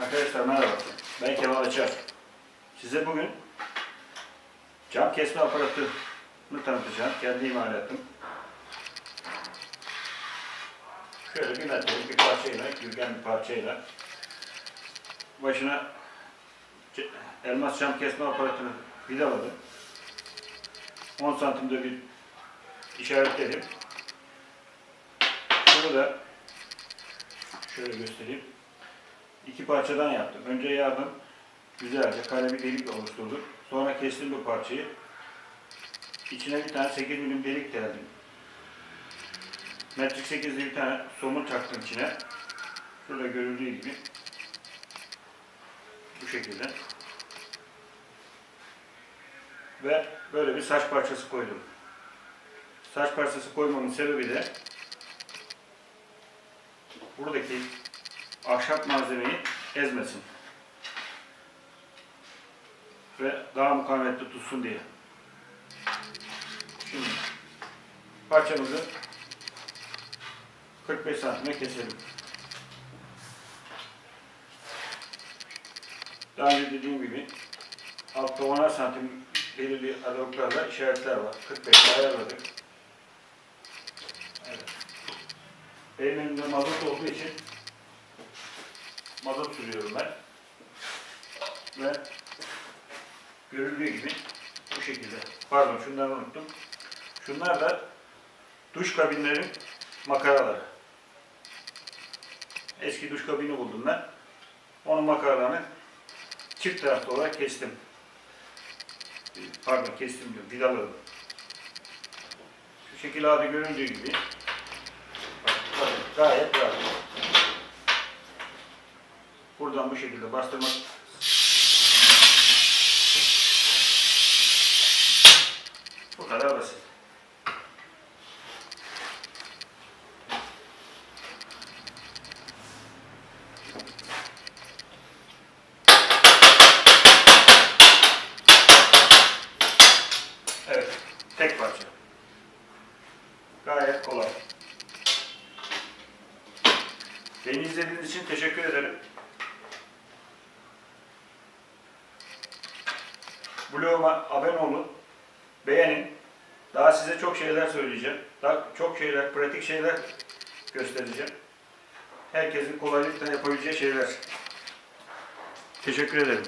Arkadaşlar merhaba. Ben Kemal Açar. Size bugün cam kesme aparatını tanıtacağım. Kendi imalatım. Şöyle bir metrelik bir parçayla, yürgen bir parçayla başına elmas cam kesme aparatını vidaladım. 10 santimde bir işaretledim. Şunu da şöyle göstereyim. İki parçadan yaptım. Önce yardım güzelce kare bir delik oluşturduk. Sonra kestim bu parçayı. İçine bir tane 8 milim delik deldim. Metrik 8'li bir tane somun taktım içine. Şurada görüldüğü gibi. Bu şekilde. Ve böyle bir saç parçası koydum. Saç parçası koymamın sebebi de buradaki ahşap malzemeyi ezmesin. Ve daha mukavemetli tutsun diye. Şimdi parçamızı 45 santime keselim. Daha önce dediğim gibi altta 10'ar santim belirli aralıklarla işaretler var. 45 ayarladık. Evet. Elimde mazot olduğu için mazot sürüyorum ben. Ve görüldüğü gibi bu şekilde. Pardon şunları unuttum. Şunlar da duş kabinlerin makaraları. Eski duş kabini buldum ben. Onun makaralarını çift taraflı olarak kestim. Pardon kestim diyorum, vidaladım. Şu şekil adı göründüğü gibi. Bu şekilde bastırmak bu kadar basit. Evet, tek parça. Gayet kolay. Beni izlediğiniz için teşekkür ederim. Bloguma abone olun, beğenin. Daha size çok şeyler söyleyeceğim. Daha çok şeyler, pratik şeyler göstereceğim. Herkesin kolaylıkla yapabileceği şeyler. Teşekkür ederim.